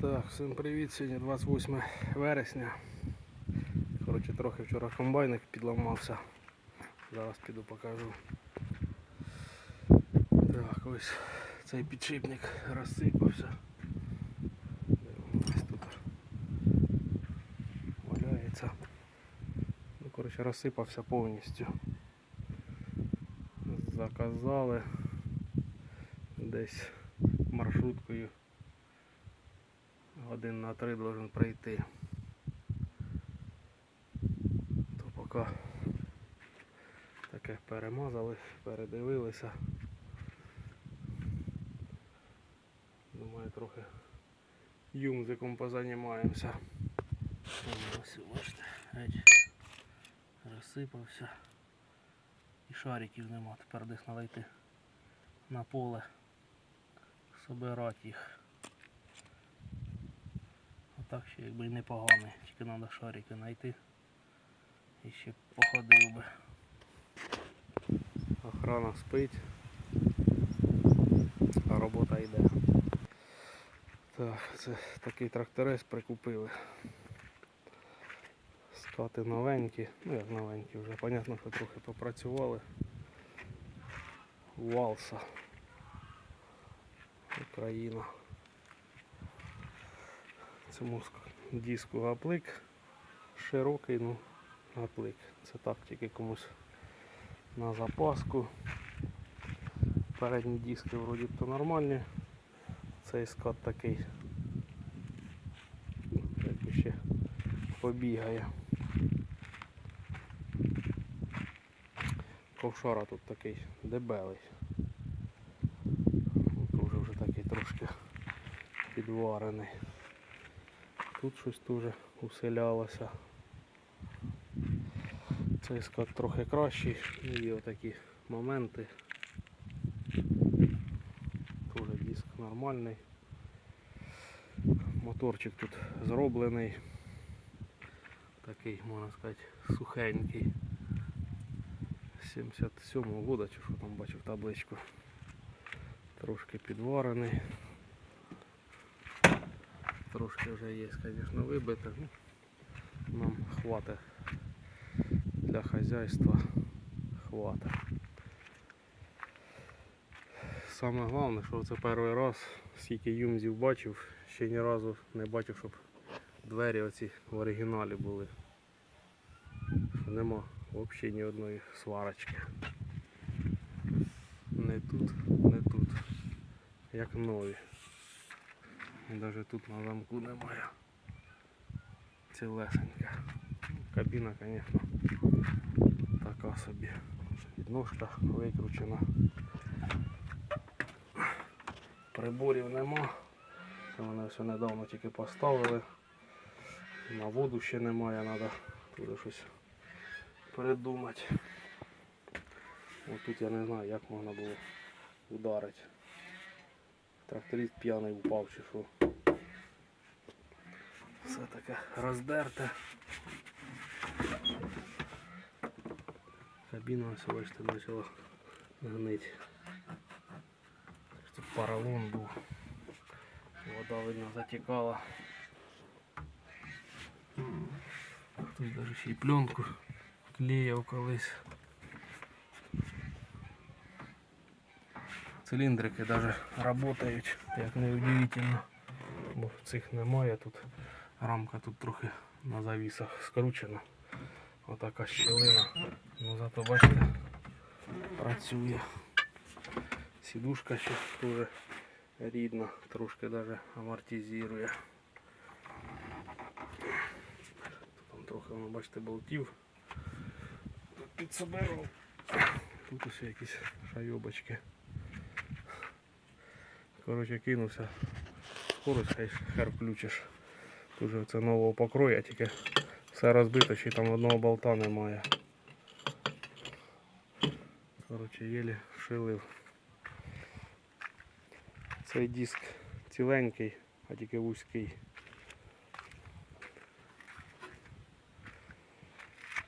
Так, всім привіт, сьогодні 28 вересня. Коротше, трохи вчора комбайник підламався. Зараз піду покажу. Так, ось цей підшипник розсипався. Ось тут валяється. Ну, коротше, розсипався повністю. Заказали десь маршруткою годин на три должен прийти. То поки таке перемазали, передивилися. Думаю, трохи юмзиком позанімаємося. Ось бачите, геть розсипався. І шариків нема, тепер десь треба йти на поле, собирати їх. Так ще якби непоганий, тільки треба шарики знайти. І ще походив би. Охрана спить, а робота йде. Так, це такий тракторець прикупили. Скати новенькі, ну як новенькі вже, понятно, що трохи попрацювали. Валса. Україна. Цьому ск- диску гаплик широкий, ну гаплик. Це так тільки комусь на запаску. Передні диски вроді то нормальні. Цей скат такий. Як ще побігає. Ковшара тут такий дебелий. Тут вже такий трошки підварений. Тут щось дуже усилялося. Цей скат трохи кращий, ну, є отакі моменти. Тоже диск нормальний. Моторчик тут зроблений. Такий, можна сказати, сухенький. 77-го года, чи що там бачив табличку. Трошки підварений. Трошки вже є, звісно, вибите. Ну, нам хватить для хазяйства. Хватить. Саме головне, що це перший раз, скільки юмзів бачив, ще ні разу не бачив, щоб двері оці в оригіналі були. Нема взагалі ні одної сварочки. Не тут, не тут. Як нові. Навіть тут на замку немає. Цілесенька. Кабіна, звісно, така собі. Підножка викручена. Приборів нема. Це вони все недавно тільки поставили. На воду ще немає, треба туди щось придумати. Ось тут я не знаю, як можна було ударити. Тракторист п'яний упав чи що. Все таке роздерте. Кабіна ось бачите почала гнить. Тут поролон був. Вода видно затікала. Хтось навіть ще й пленку клеїв колись. Циліндрики навіть працюють, як не удивительно. Бо цих немає тут. Рамка тут трохи на завісах скручена. Отака щілина. Ну зато бачите, працює. Сідушка ще теж рідна, трошки навіть амортизує. Там трохи, воно, бачите, болтів. Тут підсобирав. Тут ось якісь шайобочки. Коротше, кинувся. Скорость хай хер включиш. Тут же це нового покроя, тільки все розбито, ще там одного болта немає. Коротше, єлі шилив. Цей диск ціленький, а тільки вузький.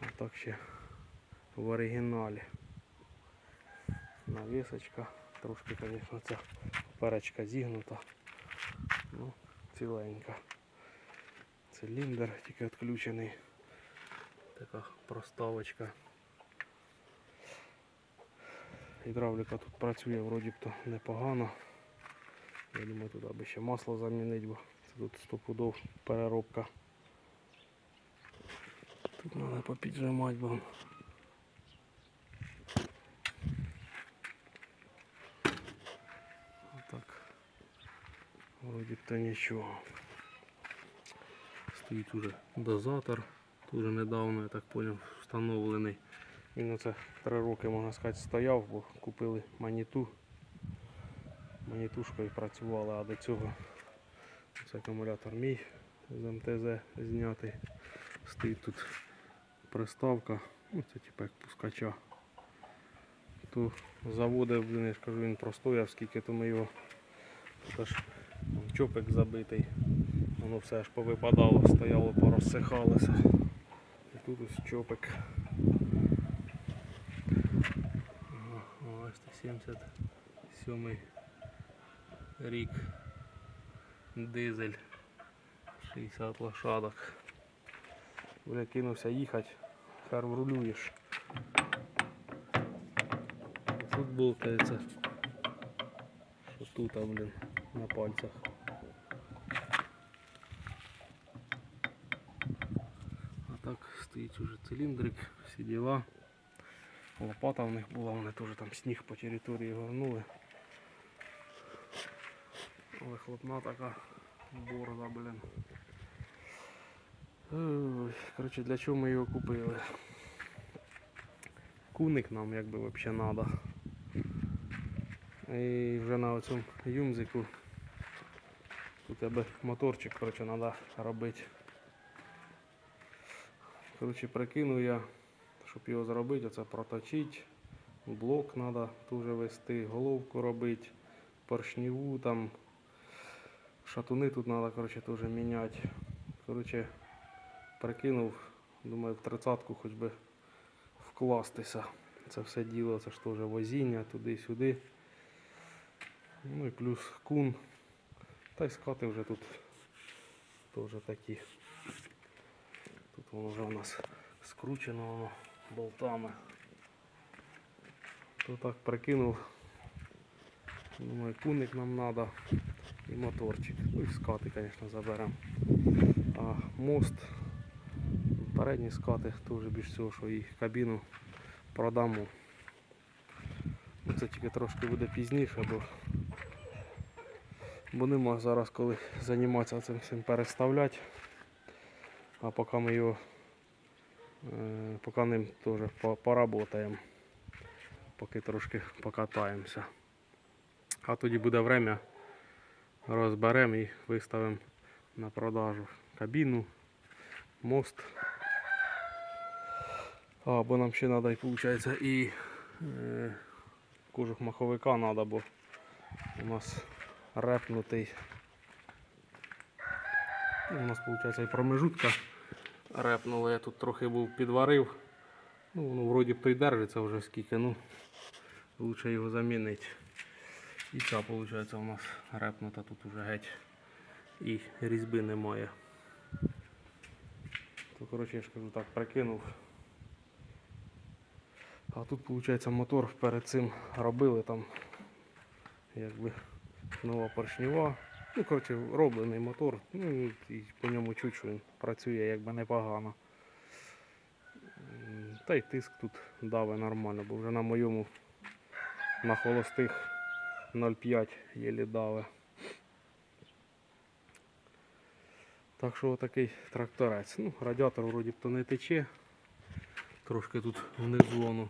А так ще в оригіналі. Навісочка. Трошки, звісно, ця перечка зігнута. Ну, ціленька. Циліндр тільки відключений. Така проставочка. Гідравліка тут працює вроді б то непогано. Я думаю, туди би ще масло замінити, бо це тут стопудов переробка. Тут треба попіджимати, бо Отак. Вроді б то нічого. Стоїть уже дозатор. Дуже недавно, я так зрозумів, встановлений. Він оце три роки, можна сказати, стояв, бо купили маніту. Манітушкою працювала, а до цього це акумулятор мій з МТЗ знятий. Стоїть тут приставка, ну типу як пускача. То заводив, я ж кажу, він простояв, скільки то ми його. Чопик забитий. Воно все аж повипадало, стояло, порозсихалося. І тут ось чопик. Ось 77 рік. Дизель. 60 лошадок. Бля, кинувся їхати, хер врулюєш. Тут болтається. Що тут, блін, на пальцях. А так стоїть уже циліндрик, всі діла. Лопата в них була, вони теж там сніг по території горнули. Але хлопна така борда, блін. Ой, Коротше, для чого ми його купили? Куник нам якби взагалі треба. І вже на цьому юмзику тут тебе моторчик коротше, треба робити. Коротше, прикинув я, щоб його зробити, оце проточити. Блок треба теж вести, головку робити, поршневу там. Шатуни тут треба коротше, теж міняти. Коротше, прикинув, думаю, в тридцятку хоч би вкластися. Це все діло, це ж теж возіння туди-сюди. Ну і плюс кун. Та й скати вже тут теж такі. Воно вже у нас скручено воно болтами. То так прикинув. Думаю, куник нам треба і моторчик. Ну і скати, звісно, заберемо. А мост, передні скати теж більш всього, що і кабіну продамо. Ну, Це тільки трошки буде пізніше, бо, бо нема зараз коли займатися цим всім переставляти. А поки ми його е, поки ним теж по- поработаємо, поки трошки покатаємося. А тоді буде время, розберемо і виставимо на продажу кабіну, мост. А, бо нам ще треба, виходить, і е, кожух маховика треба, бо у нас репнутий. Ну, У нас виходить і промежутка репнула, я тут трохи був підварив. Ну, воно вроді б держиться вже скільки, ну лучше його замінити. І ця виходить у нас репнута тут уже геть. І різьби немає. То коротше я ж кажу так, прикинув. А тут виходить мотор перед цим робили там якби нова поршнева. Ну, коротше, роблений мотор. Ну і по ньому чуть, що він працює якби непогано. Та й тиск тут даве нормально, бо вже на моєму на холостих 0,5 єлі даве. Так що такий тракторець. Ну, радіатор вроді то не тече. Трошки тут внизу воно.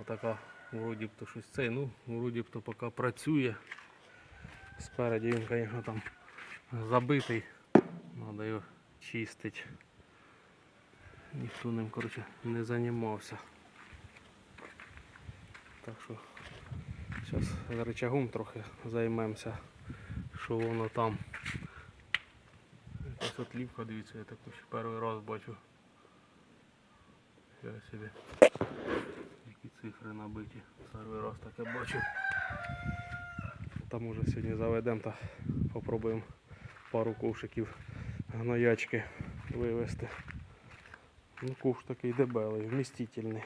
Отака вроді то щось цей, ну, вроді то поки працює. Спереді він, звісно, там забитий. Треба його чистити. Ніхто ним, коротше, не займався. Так що зараз рычагом трохи займемося, що воно там. Якась отлівка, дивіться, я таку ще перший раз бачу. Я собі. Які цифри набиті. Перший раз таке бачу. Там уже сьогодні заведемо та попробуємо пару ковшиків гноячки вивезти. Ну, ковш такий дебелий, вмістительний.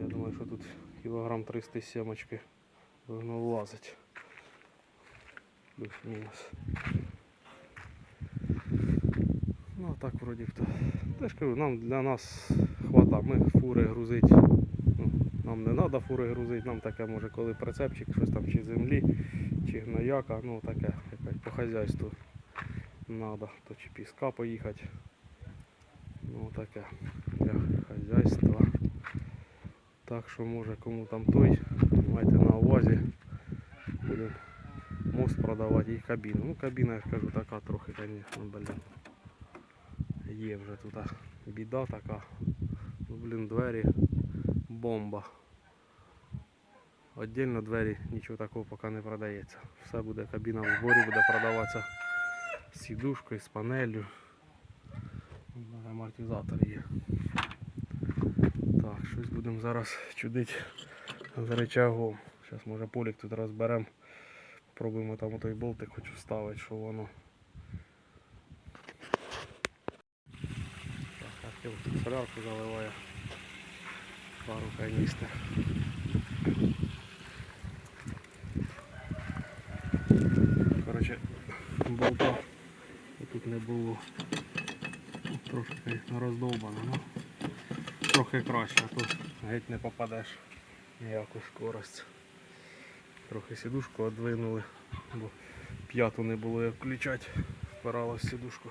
Я думаю, що тут кілограм 300 сімочки должно влазить. Плюс-мінус. Ну а так вроді то. Теж кажу, нам для нас хвата. Ми фури грузить. Нам не треба фури грузити, нам таке може коли прицепчик, щось там чи землі, чи гнояка, ну таке якось по хазяйству треба, то чи піска поїхати. Ну таке для хазяйства. Так що може кому там той, майте на увазі. Будемо мост продавати і кабіну. Ну кабіна, я ж кажу, така трохи, звісно, блін. Є вже тут біда така. Ну, блін, двері бомба. Отдельно двері нічого такого поки не продається. Все буде кабіна в зборі, буде продаватися з сідушкою, з панелью. Амортизатор є. Так, щось будемо зараз чудити з речагом. Зараз може полік тут розберемо. Пробуємо там той болтик хочу вставити, що воно. Так, солярку заливає. Пару каністр. Коротше, болта тут не було. Трошки, роздовбано, ну трохи краще, а то геть не попадеш ніяку скорость. Трохи сідушку віддвинули, бо п'яту не було як включати, впиралась сідушку.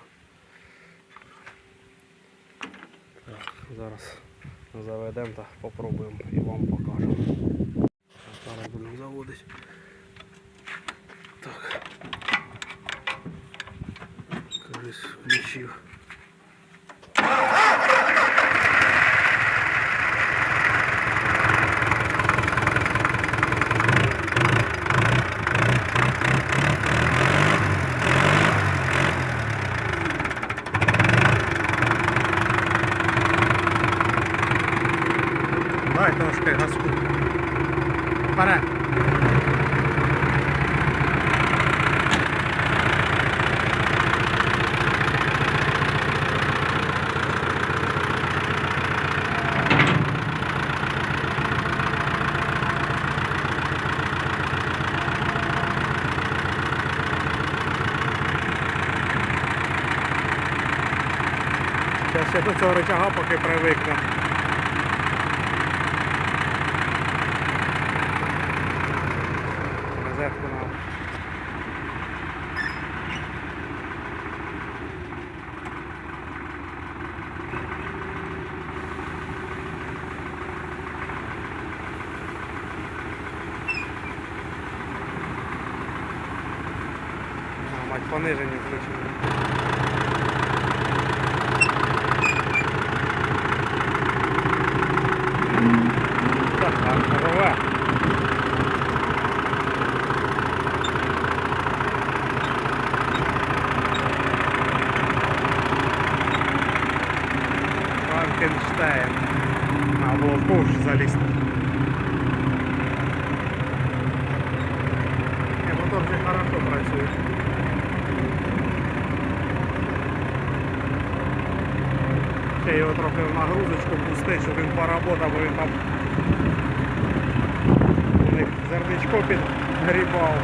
Так, зараз заведемо та попробуємо і вам покажемо. Зараз будемо заводити. Так. Кажись, включив. Я до цього рычага поки привикну. Розетку на. Мать понижені включили. Так, так, голова. Франкенштейн. А було в ковш залізти. Ні, мотор вже хорошо працює. Ще його трохи в нагрузочку пустить, щоб він поработав, бо він там у них зерничко підгрібав.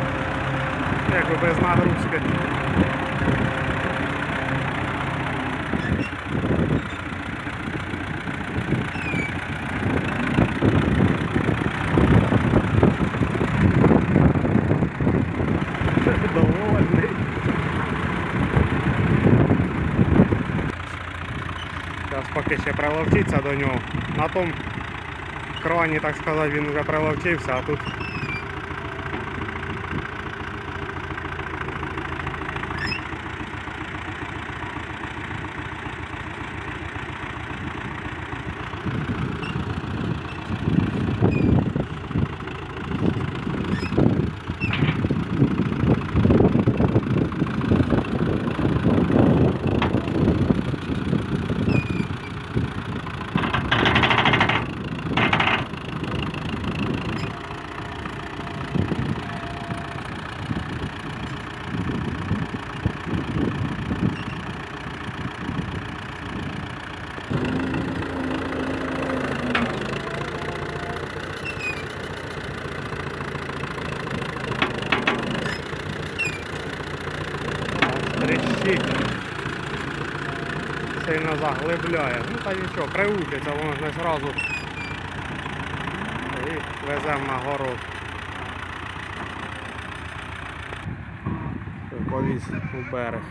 Якби без нагрузки. Зараз ще приловчиться до нього. На тому крані, так сказати, він вже приловчився, а тут трещить. Сильно заглибляє. Ну та нічого, приучиться, воно ж не зразу. І веземо на город. Повіз у берег.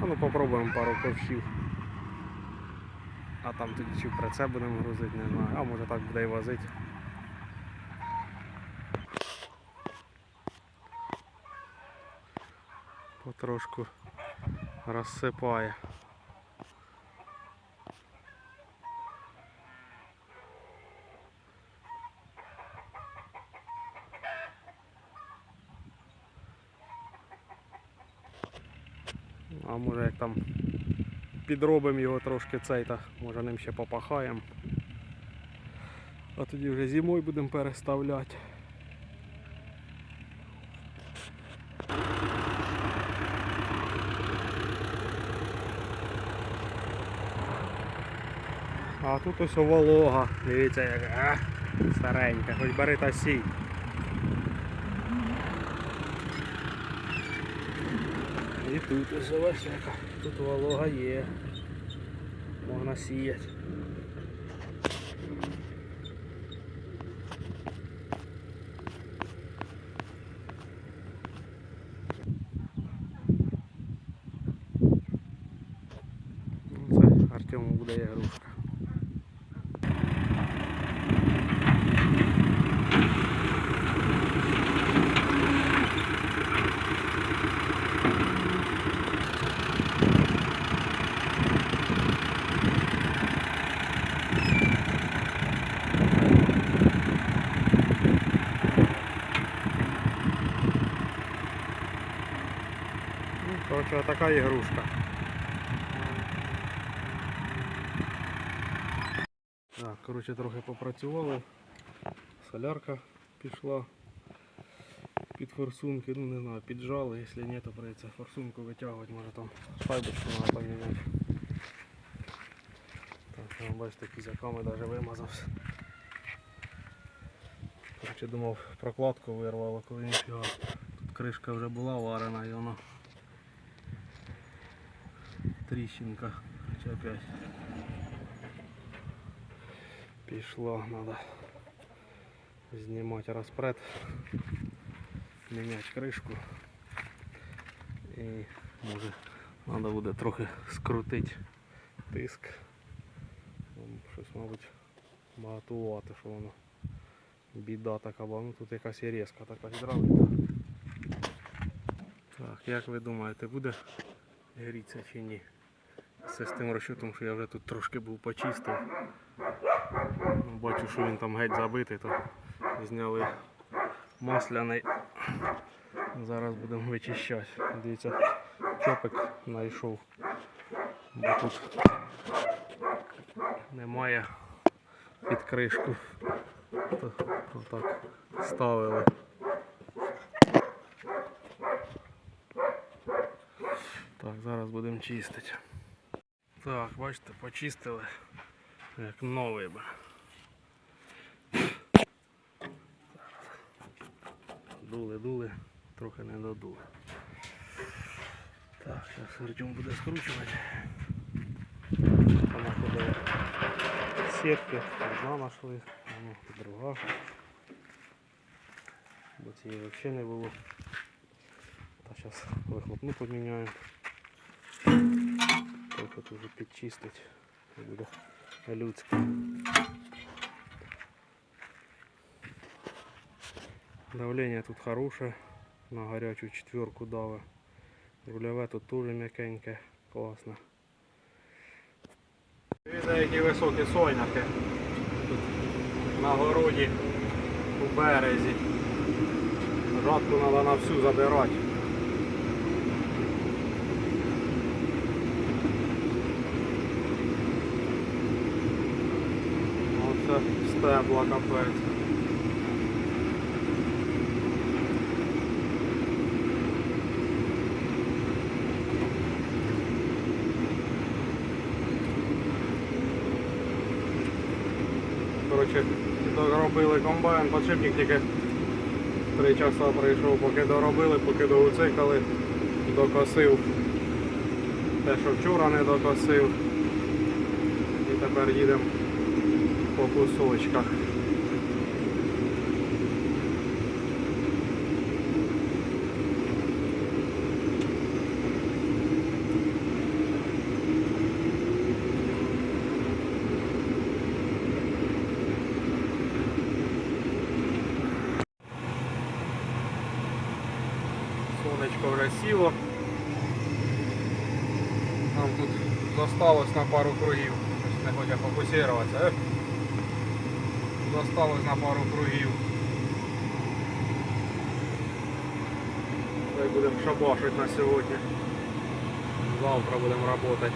Ну попробуємо пару ковшів. А там тоді чи в прицеп будемо грузити, не знаю. А може так буде і возити. Потрошку розсипає. А може як там підробимо його трошки цей, та може ним ще попахаємо. А тоді вже зимою будемо переставляти. Тут ось волога. Дивіться яка. Старенька, хоч бери та сій. І тут ось яка. Тут волога є. Можна сіяти. Ну, Це Артему буде ігрушка. Коротше, така ігрушка. Так, коротше, трохи попрацювали. Солярка пішла під форсунки, ну не знаю, піджали, якщо ні, то прийдеться форсунку витягувати, може там шайбочку треба поміняти. Так, бачите, кізяками навіть вимазався. Коротше, думав прокладку вирвало, коли ніфіга. Тут кришка вже була варена і вона тріщинка. Чи опять пішла, надо знімати розпред, міняти кришку і може треба буде трохи скрутити тиск. Там Щось, мабуть, багатувати, що воно біда така, бо ну тут якась є резка така гідравліка. Так, як ви думаєте, буде грітися чи ні? Це з тим розчутом, що я вже тут трошки був почистив. Ну, Бачу, що він там геть забитий, то зняли масляний. Зараз будемо вичищати. Дивіться, чопик знайшов. Бо тут немає під кришку. То отак ставили. Так, зараз будемо чистити. Так, бачите, почистили. Як новий би. Дули, дули, трохи не додули. Так, зараз Артем буде скручувати. Понаходили сітки, одна знайшли, ну, друга. Бо цієї взагалі не було. Та зараз вихлопну поміняємо. Трохи тут вже підчистить. Буде людське. Давление тут хорошее. На горячую четверку дава. Рульове тут дуже м'якеньке, класно. Дивіться, які високі соняхи. Тут на городі у березі. Жатку треба на всю забирати. Оце стебла капець. Коротше, доробили комбайн, подшипник тільки три часа прийшов, поки доробили, поки доуцикали, докосив те, що вчора не докосив. І тепер їдемо по кусочках. Сонечко вже сіло. Нам тут зосталось на пару кругів. Ось Не хоче. Зосталось на пару кругів. Будемо шабашити на сьогодні. Завтра будемо працювати.